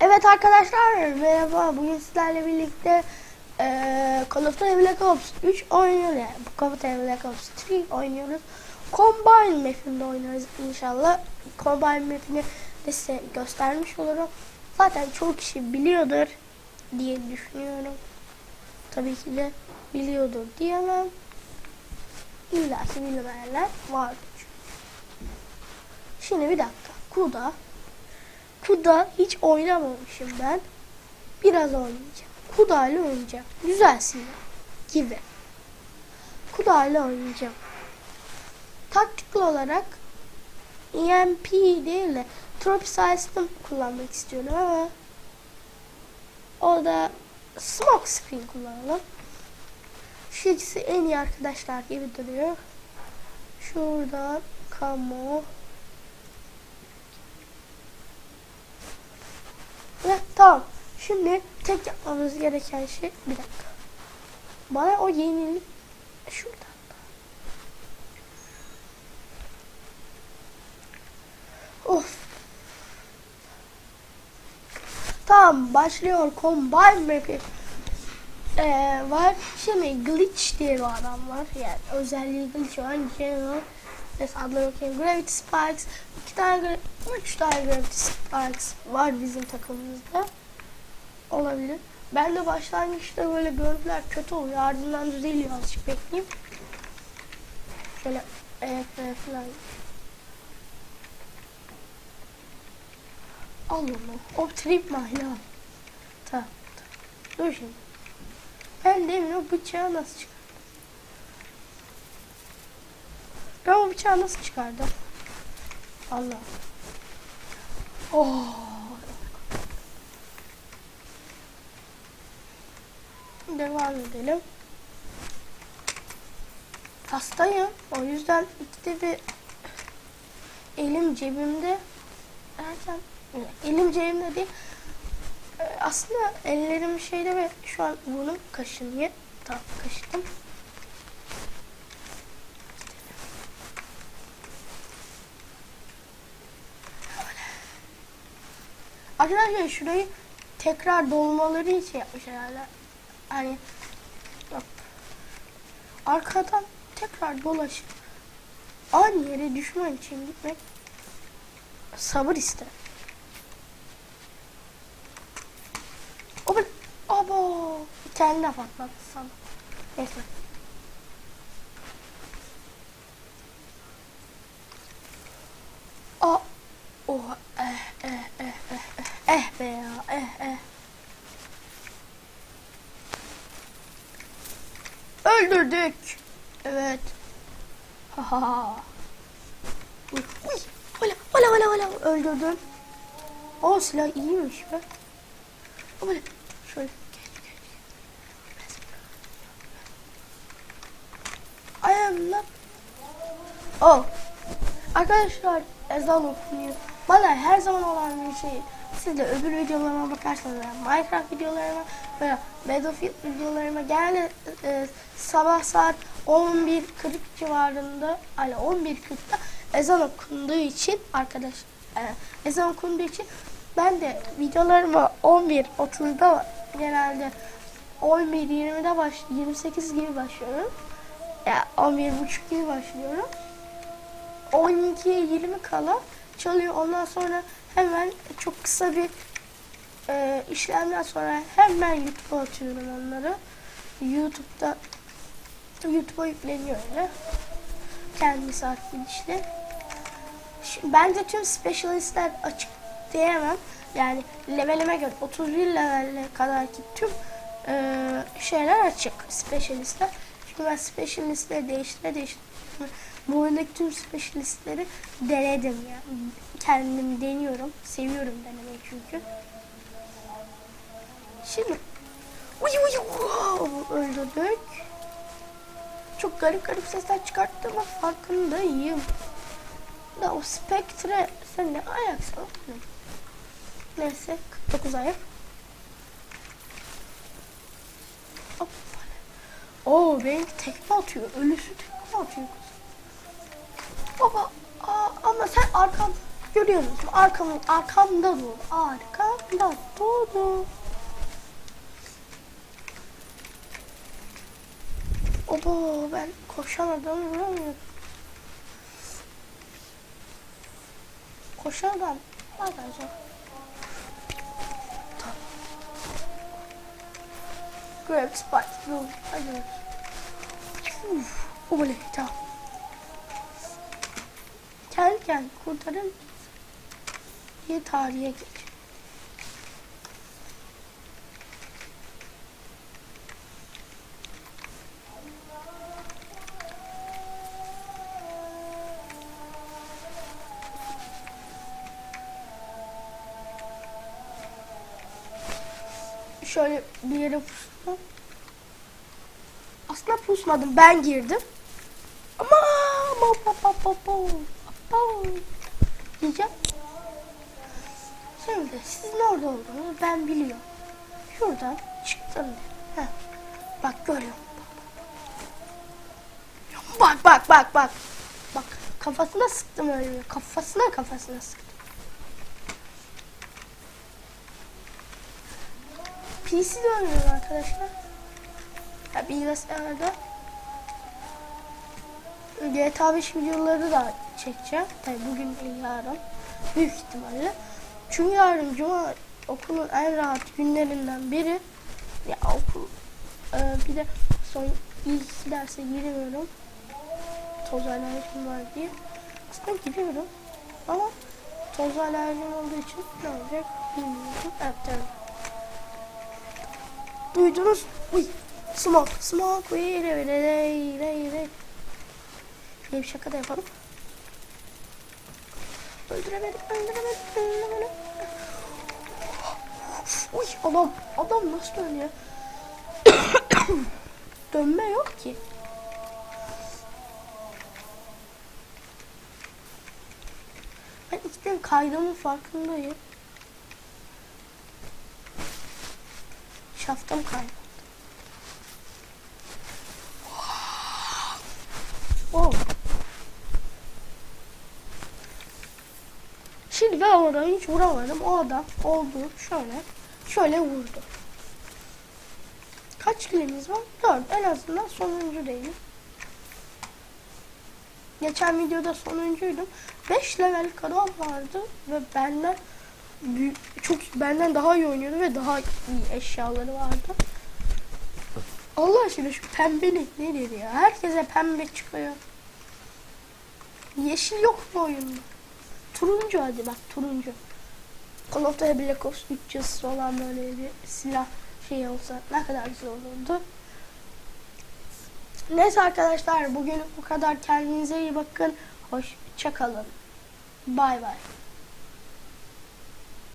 Evet arkadaşlar merhaba. Bugün sizlerle birlikte eee Call of Duty Black Ops 3 oynuyoruz. Yani Call of Duty Black Ops 3 oynuyoruz. Combine map'inde oynarız inşallah. Combine map'ini de size göstermiş olurum. Zaten çoğu kişi biliyordur diye düşünüyorum. Tabii ki de biliyordur diyemem. İlla ki bilmeyenler vardır. Şimdi bir dakika. Kuda Kuda hiç oynamamışım ben. Biraz oynayacağım. Kuda ile oynayacağım. Güzel silah gibi. Kuda ile oynayacağım. Taktikli olarak EMP değil de Tropical System kullanmak istiyorum ama o da Smoke Screen kullanalım. Şu ikisi en iyi arkadaşlar gibi duruyor. Şuradan Camo Evet tamam. Şimdi tek yapmamız gereken şey bir dakika. Bana o yenilik şuradan. Of. Tamam başlıyor combine map'i. Ee, var. Şimdi glitch diye bir adam var. Yani özelliği glitch olan general Mesela adları bakayım. Gravity Spikes. iki tane, üç tane Gravity Spikes var bizim takımımızda. Olabilir. Ben de başlangıçta böyle görüntüler kötü oluyor. Ardından düzeliyor azıcık bekleyeyim. Şöyle evet evet falan. Al onu. O trip mahla. Tamam. Dur şimdi. Ben demin o bıçağı nasıl çıkardım? Ben o bıçağı nasıl çıkardım? Allah. Oh. Devam edelim. Hastayım. O yüzden ikide bir elim cebimde derken elim cebimde değil. Ee, Aslında ellerim şeyde ve şu an burnum kaşınıyor. Tamam kaşıdım. Arkadaşlar şurayı tekrar dolmaları için yapmış herhalde. Hani bak, arkadan tekrar dolaşıp aynı yere düşman için gitmek sabır ister. O bir abo bir tane daha patlattı sana. Neyse. Oha, Öldürdük. Evet. Ha ha ha. Uy. Ola, ola, ola, ola. Öldürdüm. O silah iyiymiş be. Ola. Şöyle. Am not. Oh. Arkadaşlar ezan okunuyor. Bana her zaman olan bir şey. Siz de öbür videolarıma bakarsanız yani Minecraft videolarıma veya Battlefield videolarıma genelde e, sabah saat 11.40 civarında hani 11.40'da ezan okunduğu için arkadaş e, ezan okunduğu için ben de videolarıma 11.30'da genelde 11.20'de baş 28 gibi başlıyorum. Ya yani 11.30 gibi başlıyorum. 12'ye 20 kala çalıyor. Ondan sonra hemen çok kısa bir e, işlemden sonra hemen YouTube'a atıyorum onları. YouTube'da YouTube'a yükleniyor öyle. Kendi saat gidişle. Şimdi, bence tüm specialistler açık diyemem. Yani levelime göre 31 levelle kadar ki tüm e, şeyler açık. Specialistler. Ben specialistleri değiştire değiştire bu oyundaki tüm specialistleri denedim ya. Kendim deniyorum. Seviyorum denemeyi çünkü. Şimdi uy uy wow, öldürdük. Çok garip garip sesler çıkarttığıma farkındayım. Da o Spectre sen ne ayaksın? Neyse 49 ayak. Oo benimki tekme atıyor. Ölüsü tekme atıyor. Baba aa, ama sen arkam görüyor musun? Arkamın arkamda dur. Arka da doğdu. Obo ben koşan adamı vuramıyorum. Koşan adam arkadaşlar. Grab spike. Yok. Hayır. Uf. Oley tamam. Kendi kendini kurtarın. diye tarihe geç. Şöyle bir yere pustum. Aslında pusmadım. Ben girdim. Ama diyeceğim. Şimdi sizin orada olduğunu ben biliyorum. Şuradan çıktım. Heh. Bak görüyorum. Bak bak bak bak. Bak kafasına sıktım öyle. Kafasına kafasına sıktım. PC de oynuyorum arkadaşlar. Ya bilgisayarda GTA 5 videoları da çekeceğim. Tabi bugün değil yarın. Büyük ihtimalle. Çünkü yarın cuma okulun en rahat günlerinden biri. Ya okul e, bir de son ilk derse girmiyorum. Toz alerjim var diye. Aslında giriyorum. Ama toz alerjim olduğu için ne olacak bilmiyorum. Evet evet. Duydunuz? Uy. Smoke. Smoke. Uy. Re re re re re. Şöyle bir şaka da yapalım. Öldüremedim. Öldüremedim. Öldüremedim. Uy adam. Adam nasıl dönüyor? Dönme yok ki. Ben içten kaydımın farkındayım. Şaftım kaydı. Wow. Şimdi ben oradan hiç vuramadım. O adam oldu şöyle. Şöyle vurdu. Kaç kilimiz var? 4. En azından sonuncu değilim. Geçen videoda sonuncuydum. 5 level kadar vardı ve benden büyük, çok benden daha iyi oynuyordu ve daha iyi eşyaları vardı. Allah aşkına şu pembelik nedir ya? Herkese pembe çıkıyor. Yeşil yok mu oyunda? Turuncu hadi bak turuncu. Call of Duty Black Ops 3 yazısı olan böyle bir silah şey olsa ne kadar güzel olurdu. Neyse arkadaşlar bugün bu kadar. Kendinize iyi bakın. Hoşça kalın. Bay bay.